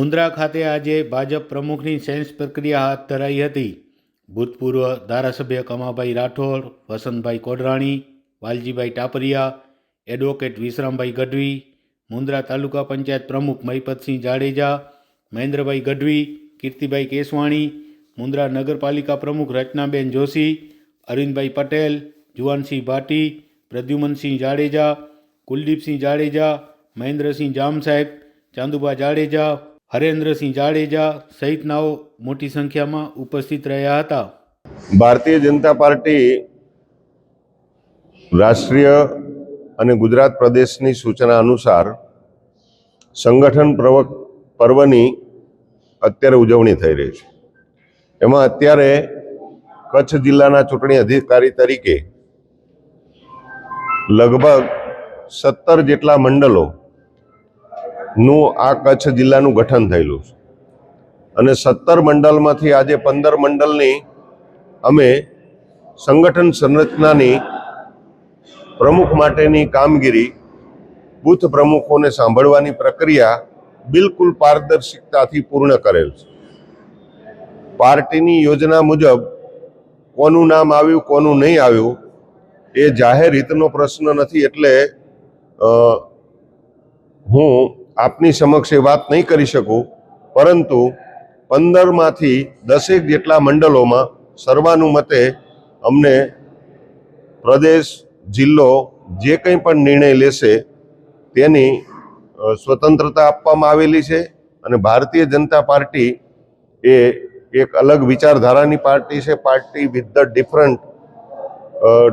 મુન્દ્રા ખાતે આજે ભાજપ પ્રમુખની સેન્સ પ્રક્રિયા હાથ ધરાઈ હતી. ભૂતપૂર્વ ધારાસભ્ય કમાભાઈ રાઠોડ, વસંતભાઈ કોડરાણી, વાલજીભાઈ ટાપરિયા, એડવોકેટ વિશ્રામભાઈ ગઢવી, મુન્દ્રા તાલુકા પંચાયત પ્રમુખ મહિપતસિંહ જાડેજા, મહેન્દ્રભાઈ ગઢવી, કીર્તિભાઈ કેસવાણી, મુન્દ્રા નગરપાલિકા પ્રમુખ રચનાબેન જોશી, અરવિંદભાઈ પટેલ, જુવાનસિંહ ભાટી, પ્રદ્યુમનસિંહ જાડેજા, કુલદીપસિંહ જાડેજા, મહેન્દ્રસિંહ જામ સાહેબ, ચાંદુભા જાડેજા હરેન્દ્રસિંહ જાડેજા સહિતનાઓ મોટી સંખ્યામાં ઉપસ્થિત રહ્યા હતા. ભારતીય જનતા પાર્ટી રાષ્ટ્રીય અને ગુજરાત પ્રદેશની સૂચના અનુસાર સંગઠન પ્રવક, પર્વની અત્યારે ઉજવણી થઈ રહી છે. એમાં અત્યારે કચ્છ જિલ્લાના ચૂંટણી અધિકારી તરીકે લગભગ સત્તર જેટલા મંડળો નું આ કચ્છ જિલ્લાનું ગઠન થયેલું છે. અને સત્તર મંડળમાંથી આજે પંદર મંડળની અમે સંગઠન સંરચનાની પ્રમુખ માટેની કામગીરી બૂથ પ્રમુખોને સાંભળવાની પ્રક્રિયા બિલકુલ પારદર્શિકતાથી પૂર્ણ કરેલ છે. પાર્ટીની યોજના મુજબ કોનું નામ આવ્યું, કોનું નહીં આવ્યું, એ જાહેર હિતનો પ્રશ્ન નથી એટલે હું આપની સમક્ષ એ વાત નહીં કરી શકું, પરંતુ પંદરમાંથી દસેક જેટલા મંડળોમાં સર્વાનુમતે અમને પ્રદેશ, જિલ્લો જે કંઈ પણ નિર્ણય લેશે તેની સ્વતંત્રતા આપવામાં આવેલી છે અને ભારતીય જનતા પાર્ટી એ એક અલગ વિચારધારાની પાર્ટી છે, party with the different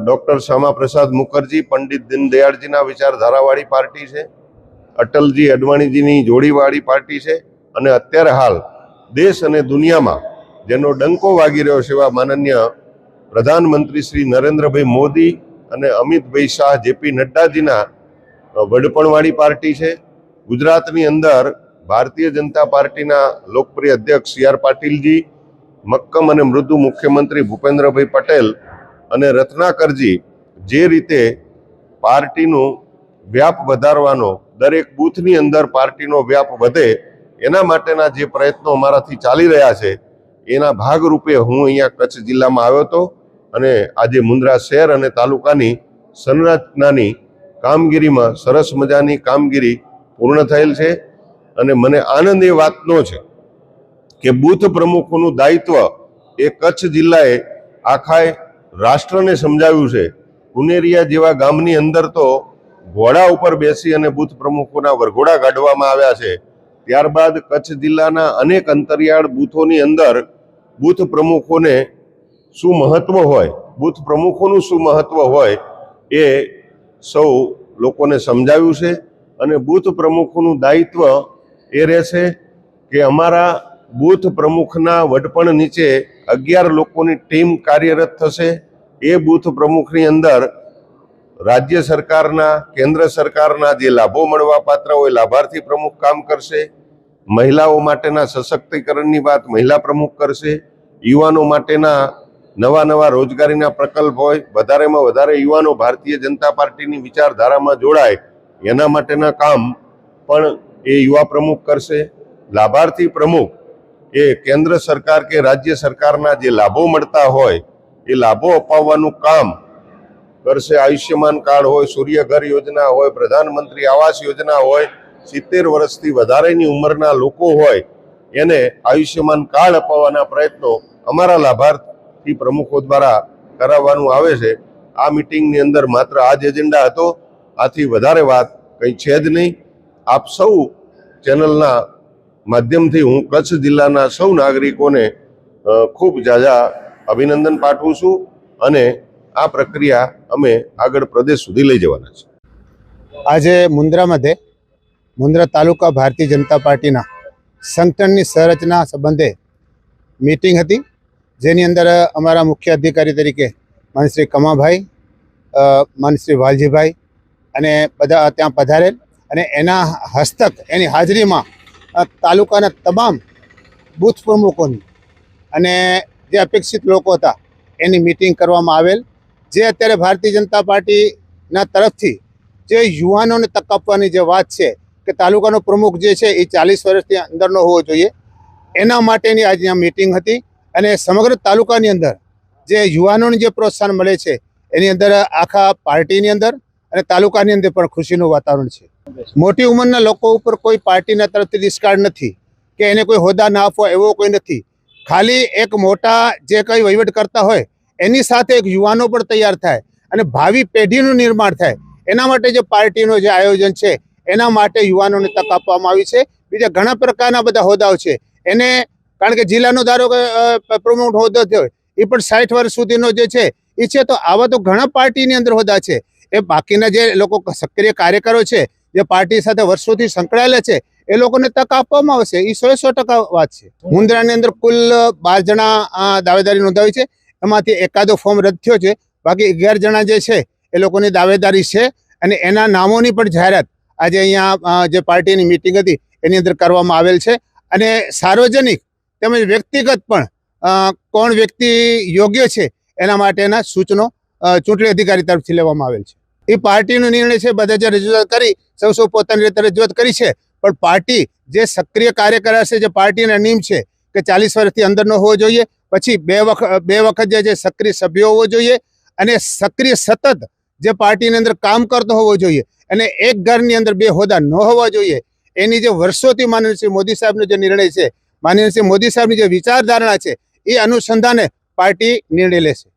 doctor Shyama Prasad Mukherjee, Pandit દીનદયાળજીના વિચારધારાવાળી પાર્ટી છે. અટલજી અડવાણીજીની જોડીવાળી પાર્ટી છે અને અત્યારે હાલ દેશ અને દુનિયામાં જેનો ડંકો વાગી રહ્યો છે એવા માનનીય પ્રધાનમંત્રી શ્રી નરેન્દ્રભાઈ મોદી અને અમિતભાઈ શાહ, જેપી નડ્ડાજીના વડપણવાળી પાર્ટી છે. ગુજરાતની અંદર ભારતીય જનતા પાર્ટીના લોકપ્રિય અધ્યક્ષ સી આર પાટીલજી, મક્કમ અને મૃદુ મુખ્યમંત્રી ભૂપેન્દ્રભાઈ પટેલ અને રત્નાકરજી જે રીતે પાર્ટીનું વ્યાપ વધારવાનો દરેક બૂથની અંદર પાર્ટીનો વ્યાપ વધે, એના માટેના જે પ્રયત્નો અમારાથી ચાલી રહ્યા છે, એના ભાગરૂપે હું અહીંયા કચ્છ જિલ્લામાં આવ્યો હતો અને આજે મુન્દ્રા શહેર અને તાલુકાની સંરચનાની કામગીરીમાં સરસ મજાની કામગીરી પૂર્ણ થયેલ છે અને મને આનંદ એ વાતનો છે કે બૂથ પ્રમુખોનું દાયિત્વ એ કચ્છ જિલ્લાએ આખાય રાષ્ટ્રને સમજાવ્યું છે. કુનેરિયા જેવા ગામની અંદર તો ઘોડા ઉપર બેસી અને બૂથ પ્રમુખોના વરઘોડા કાઢવામાં આવ્યા છે. ત્યારબાદ કચ્છ જિલ્લાના અનેક અંતરિયાળ બૂથોની અંદર બૂથ પ્રમુખોને શું મહત્વ હોય, બૂથ પ્રમુખોનું શું મહત્વ હોય એ સૌ લોકોને સમજાવ્યું છે અને બૂથ પ્રમુખોનું દાયિત્વ એ રહેશે કે અમારા બૂથ પ્રમુખના વડપણ નીચે અગિયાર લોકોની ટીમ કાર્યરત થશે. એ બૂથ પ્રમુખની અંદર રાજ્ય સરકારના, કેન્દ્ર સરકારના જે લાભો મળવા પાત્ર હોય, લાભાર્થી પ્રમુખ કામ કરશે, મહિલાઓ માટેના સશક્તિકરણની વાત મહિલા પ્રમુખ કરશે, યુવાનો માટેના નવા નવા રોજગારીના પ્રકલ્પ હોય, વધારેમાં વધારે યુવાનો ભારતીય જનતા પાર્ટીની વિચારધારામાં જોડાય, એના માટેના કામ પણ એ યુવા પ્રમુખ કરશે. લાભાર્થી પ્રમુખ એ કેન્દ્ર સરકાર કે રાજ્ય સરકારના જે લાભો મળતા હોય, એ લાભો અપાવવાનું કામ કરશે આયુષ્યમાન કાર્ડ હોય સૂર્યઘર યોજના હોય, પ્રધાનમંત્રી આવાસ યોજના હોય, સિત્તેર વર્ષથી વધારેની ઉંમરના લોકો હોય, એને આયુષ્યમાન કાર્ડ અપાવવાના પ્રયત્નો અમારા લાભાર્થી પ્રમુખો દ્વારા કરાવવાનું આવે છે. આ મિટિંગની અંદર માત્ર આ જ એજન્ડા હતો, આથી વધારે વાત કંઈ છે જ નહીં. આપ સૌ ચેનલના માધ્યમથી હું કચ્છ જિલ્લાના સૌ નાગરિકોને ખૂબ જાજા અભિનંદન પાઠવું છું અને આ પ્રક્રિયા અમે આગળ પ્રદેશ સુધી લઈ જવાના છે આજે મુન્દ્રા મધ્યે મુન્દ્રા તાલુકા ભારતીય જનતા પાર્ટીના સંગઠનની સંરચના સંબંધે મિટિંગ હતી. જેની અંદર અમારા મુખ્ય અધિકારી તરીકે માનશ્રી કમાભાઈ માનશ્રી વાલજીભાઈ અને બધા ત્યાં પધારેલ અને એના હસ્તક, એની હાજરીમાં તાલુકાના તમામ બુથ પ્રમુખોની અને જે અપેક્ષિત લોકો હતા એની મિટિંગ કરવામાં આવેલ. જે અત્યારે ભારતીય જનતા પાર્ટીના તરફથી જે યુવાનોને તક આપવાની જે વાત છે કે તાલુકાનો પ્રમુખ જે છે એ ચાલીસ વર્ષથી અંદરનો હોવો જોઈએ. એના માટેની આજે આ મિટિંગ હતી અને સમગ્ર તાલુકાની અંદર જે યુવાનોને જે પ્રોત્સાહન મળે છે એની અંદર આખા પાર્ટીની અંદર અને તાલુકાની અંદર પણ ખુશીનું વાતાવરણ છે. મોટી ઉંમરના લોકો ઉપર કોઈ પાર્ટીના તરફથી ડિસ્કાર્ડ નથી કે એને કોઈ હોદ્દા ના આપવો એવો કોઈ નથી. ખાલી એક મોટા જે કંઈ વહીવટ કરતા હોય એની સાથે એક યુવાનો પણ તૈયાર થાય અને ભાવિ પેઢીનું નિર્માણ થાય. એના માટે જે પાર્ટીનું જે આયોજન છે, એના માટે યુવાનોને તક આપવામાં આવી છે. બીજા ઘણા પ્રકારના બધા હોદ્દાઓ છે. એને કારણ કે જિલ્લાનો ધારો કે પ્રમુખ હોદ્દો થયો એ પણ સાઠ વર્ષ સુધીનો જે છે, એ છે તો આવા તો ઘણા પાર્ટીની અંદર હોદ્દા છે. એ બાકીના જે લોકો સક્રિય કાર્યકરો છે, જે પાર્ટી સાથે વર્ષોથી સંકળાયેલા છે, એ લોકોને તક આપવામાં આવશે. એ સો સો ટકા વાત છે. મુન્દ્રાની અંદર કુલ બાર જણા દાવેદારી નોંધાવી છે. એમાંથી એકાદો ફોર્મ રદ થયો છે. બાકી અગિયાર જણા જે છે, એ લોકોની દાવેદારી છે અને એના નામોની પણ જાહેરાત આજે અહીંયા જે પાર્ટીની મિટિંગ હતી, એની અંદર કરવામાં આવેલ છે. અને સાર્વજનિક તેમજ વ્યક્તિગત પણ કોણ વ્યક્તિ યોગ્ય છે, એના માટેના સૂચનો ચૂંટણી અધિકારી તરફથી લેવામાં આવેલ છે. એ પાર્ટીનો નિર્ણય છે, બધા જે રજૂઆત કરી, સૌ સૌ પોતાની રીતે રજૂઆત કરી છે, પણ પાર્ટી જે સક્રિય કાર્યકર હશે, જે પાર્ટીના નિયમ છે, કે ચાલીસ વર્ષથી અંદર ન હોવો જોઈએ પછી બે વખત બે વખત જે સક્રિય સભ્યો હોવો જોઈએ અને સક્રિય સતત જે પાર્ટીની અંદર કામ કરતો હોવો જોઈએ અને એક ઘરની અંદર બે હોદ્દા ન હોવા જોઈએ. એની જે વર્ષોથી માનનીય મોદી સાહેબનો જે નિર્ણય છે, માનનીય મોદી સાહેબની જે વિચારધારણા છે, એ અનુસંધાને પાર્ટી નિર્ણય લેશે.